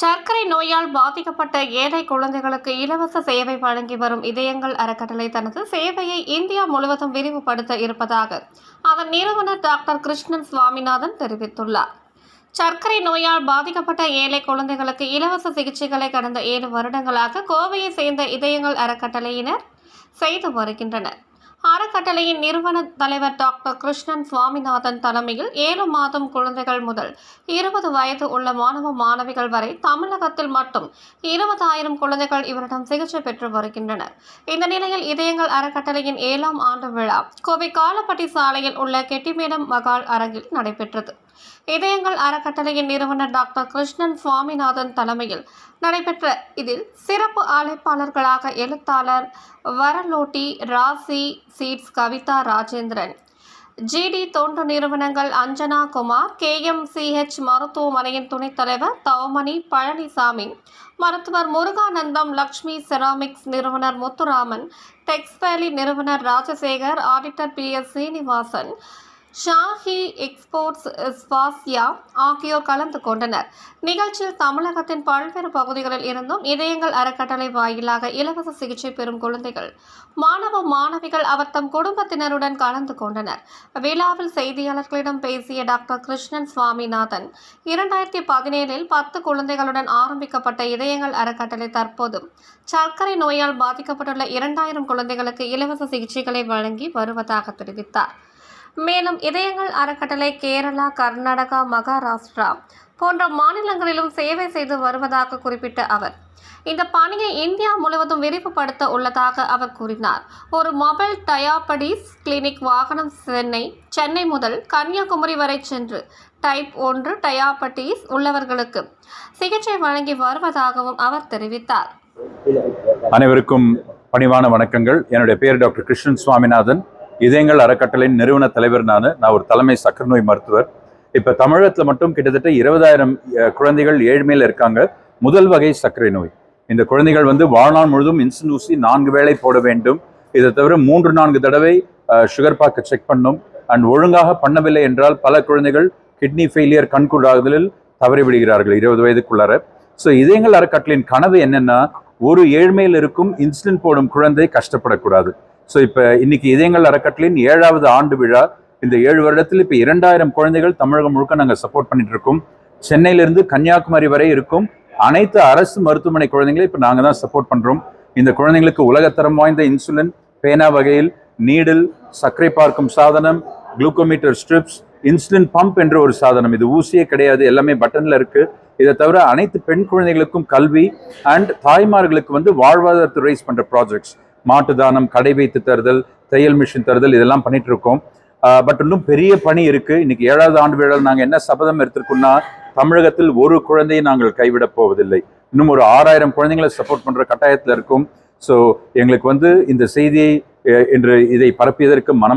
சர்க்கரை நோயால் பாதிக்கப்பட்ட ஏழை குழந்தைகளுக்கு இலவச சேவை வழங்கி வரும் இதயங்கள் அறக்கட்டளை தனது சேவையை இந்தியா முழுவதும் விரிவுபடுத்த இருப்பதாக அதன் நிறுவனர் டாக்டர் கிருஷ்ணன் சுவாமிநாதன் தெரிவித்துள்ளார். சர்க்கரை நோயால் பாதிக்கப்பட்ட ஏழை குழந்தைகளுக்கு இலவச சிகிச்சைகளை கடந்த ஏழு வருடங்களாக கோவையை சேர்ந்த இதயங்கள் அறக்கட்டளையினர் செய்து வருகின்றனர். அறக்கட்டளையின் நிறுவன தலைவர் டாக்டர் கிருஷ்ணன் சுவாமிநாதன் தலைமையில் ஏழு மாதம் குழந்தைகள் முதல் இருபது வயது உள்ள மாணவ மாணவிகள் வரை தமிழகத்தில் மட்டும் இருபதாயிரம் குழந்தைகள் இவரிடம் சிகிச்சை பெற்று வருகின்றனர். இந்த நிலையில் இதயங்கள் அறக்கட்டளையின் ஏழாம் ஆண்டு விழா கோவை காலப்பட்டி சாலையில் உள்ள கெட்டிமேடம் மகால் அரங்கில் நடைபெற்றது. இதயங்கள் அறக்கட்டளையின் நிறுவனர் டாக்டர் கிருஷ்ணன் சுவாமிநாதன் தலைமையில் நடைபெற்ற இதில் சிறப்பு அழைப்பாளர்களாக எழுத்தாளர் வரலோட்டி ராசி சீட்ஸ் கவிதா ராஜேந்திரன் ஜிடி தொண்டு நிறுவனங்கள் அஞ்சனா குமார் கேஎம்சிஹெச் மருத்துவமனையின் துணைத் தலைவர் தவமணி பழனிசாமி மருத்துவர் முருகானந்தம் லக்ஷ்மி செராமிக்ஸ் நிறுவனர் முத்துராமன் டெக்ஸ்டைலி நிறுவனர் Rajasekar auditor P S Seenivasan Shahi exports Swasiya ஆகியோர் கலந்து கொண்டனர். நிகழ்ச்சியில் தமிழகத்தின் பல்வேறு பகுதிகளில் இருந்தும் இதயங்கள் அறக்கட்டளை வாயிலாக இலவச சிகிச்சை பெறும் குழந்தைகள் மாணவ மாணவிகள் அவர் தம் குடும்பத்தினருடன் கலந்து கொண்டனர். விழாவில் செய்தியாளர்களிடம் பேசிய டாக்டர் கிருஷ்ணன் சுவாமிநாதன் இரண்டாயிரத்தி பதினேழில் பத்து குழந்தைகளுடன் ஆரம்பிக்கப்பட்ட இதயங்கள் அறக்கட்டளை தற்போது சர்க்கரை நோயால் பாதிக்கப்பட்டுள்ள இரண்டாயிரம் குழந்தைகளுக்கு இலவச சிகிச்சைகளை வழங்கி வருவதாக தெரிவித்தார். மேலும் இதயங்கள் அறக்கட்டளை கேரளா கர்நாடகா மகாராஷ்டிரா போன்ற மாநிலங்களிலும் சேவை செய்து வருவதாக குறிப்பிட்ட அவர். இந்த பணியை இந்தியா முழுவதும் விரிவுபடுத்த உள்ளதாக அவர் கூறினார். ஒரு மொபைல் டயாபடிஸ் கிளினிக் வாகனம் சென்னை சென்னை முதல் கன்னியாகுமரி வரை சென்று டைப் ஒன்று டயாபட்டிஸ் உள்ளவர்களுக்கு சிகிச்சை வழங்கி வருவதாகவும் அவர் தெரிவித்தார். அனைவருக்கும் பணிவான வணக்கங்கள். என்னுடைய பேர் டாக்டர் கிருஷ்ணன் சுவாமிநாதன். இதயங்கள் அறக்கட்டளையின் நிறுவன தலைவர் நான். நான் ஒரு தலைமை சக்கர நோய் மருத்துவர். இப்போ தமிழகத்தில் மட்டும் கிட்டத்தட்ட இருபதாயிரம் குழந்தைகள் ஏழ்மையில் இருக்காங்க. முதல் வகை சர்க்கரை நோய். இந்த குழந்தைகள் வந்து வாழ்நாள் முழுதும் இன்சுலின் ஊசி நான்கு வேளை போட வேண்டும். இதை தவிர மூன்று நான்கு தடவை சுகர் பாக்க செக் பண்ணும். அண்ட் ஒழுங்காக பண்ணவில்லை என்றால் பல குழந்தைகள் கிட்னி ஃபெயிலியர் கண்கூடாகுதலில் தவறிவிடுகிறார்கள் இருபது வயதுக்குள்ளார. ஸோ இதயங்கள் அறக்கட்டளையின் கனவு என்னென்னா ஒரு ஏழ்மையில் இருக்கும் இன்சுலின் போடும் குழந்தை கஷ்டப்படக்கூடாது. ஸோ இப்போ இன்னைக்கு இதயங்கள் அறக்கட்டளையின் ஏழாவது ஆண்டு விழா. இந்த ஏழு வருடத்தில் இப்போ இரண்டாயிரம் குழந்தைகள் தமிழகம் முழுக்க நாங்கள் சப்போர்ட் பண்ணிட்டு இருக்கோம். சென்னையிலிருந்து கன்னியாகுமரி வரை இருக்கும். அனைத்து அரசு மருத்துவமனை குழந்தைங்களை இப்போ நாங்கள் தான் சப்போர்ட் பண்ணுறோம் இந்த குழந்தைங்களுக்கு உலகத்தரம் வாய்ந்த இன்சுலின் பேனா வகையில் நீடில் சர்க்கரை பார்க்கும் சாதனம் குளுக்கோமீட்டர் ஸ்ட்ரிப்ஸ் இன்சுலின் பம்ப் என்ற ஒரு சாதனம். இது ஊசியே கிடையாது எல்லாமே பட்டனில் இருக்கு. இதை தவிர அனைத்து பெண் குழந்தைகளுக்கும் கல்வி அண்ட் தாய்மார்களுக்கு வந்து வாழ்வாதாரத்தை ரைஸ் பண்ணுற ப்ராஜெக்ட்ஸ் மாட்டு தானம் கடை வைத்து தருதல் தையல் மிஷின் தருதல் இதெல்லாம் பண்ணிட்டு இருக்கோம் பட் இன்னும் பெரிய பணி இருக்கு. இன்னைக்கு ஏழாவது ஆண்டு விழாவில் நாங்கள் என்ன சபதம் எடுத்திருக்கோம்னா தமிழகத்தில் ஒரு குழந்தையை நாங்கள் கைவிடப் போவதில்லை. இன்னும் ஒரு ஆறாயிரம் குழந்தைங்களை சப்போர்ட் பண்ற கட்டாயத்தில் இருக்கும். ஸோ எங்களுக்கு வந்து இந்த செய்தியை என்று இன்று இதை பரப்பியதற்கு மனம்